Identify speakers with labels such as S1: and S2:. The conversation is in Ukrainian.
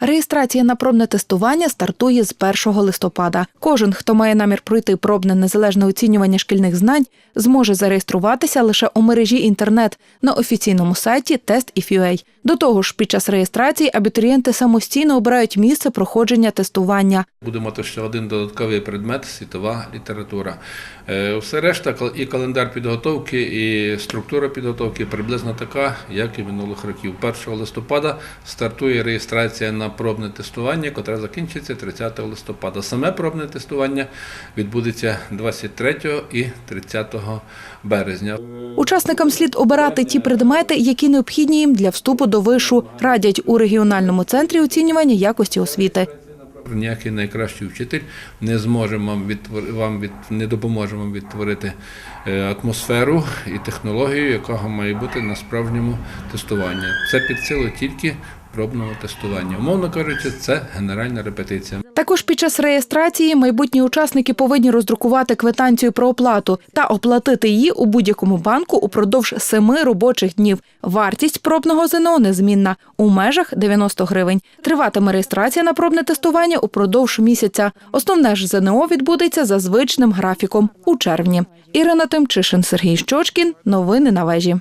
S1: Реєстрація на пробне тестування стартує з 1 листопада. Кожен, хто має намір пройти пробне незалежне оцінювання шкільних знань, зможе зареєструватися лише у мережі інтернет на офіційному сайті Test.if.ua. До того ж, під час реєстрації абітурієнти самостійно обирають місце проходження тестування.
S2: Буде мати ще один додатковий предмет світова література. Е, Все решта і календар підготовки, і структура підготовки приблизно така, як і минулих років. 1 листопада стартує реєстрація на пробне тестування, котре закінчиться 30 листопада. Саме пробне тестування відбудеться 23 і 30 березня.
S1: Учасникам слід обирати ті предмети, які необхідні їм для вступу до вишу, радять у регіональному центрі оцінювання якості освіти.
S2: Ніякий найкращий вчитель не зможе вам вам від... не допоможе вам відтворити е, атмосферу і технологію, яка має бути на справжньому тестуванні. Це під силу тільки пробного тестування. Умовно кажучи, це генеральна репетиція.
S1: Також під час реєстрації майбутні учасники повинні роздрукувати квитанцію про оплату та оплатити її у будь-якому банку упродовж семи робочих днів. Вартість пробного ЗНО незмінна у межах 90 гривень. Триватиме реєстрація на пробне тестування упродовж місяця. Основне ж ЗНО відбудеться за звичним графіком у червні. Ірина Тимчишин, Сергій Щочкін. Новини на вежі.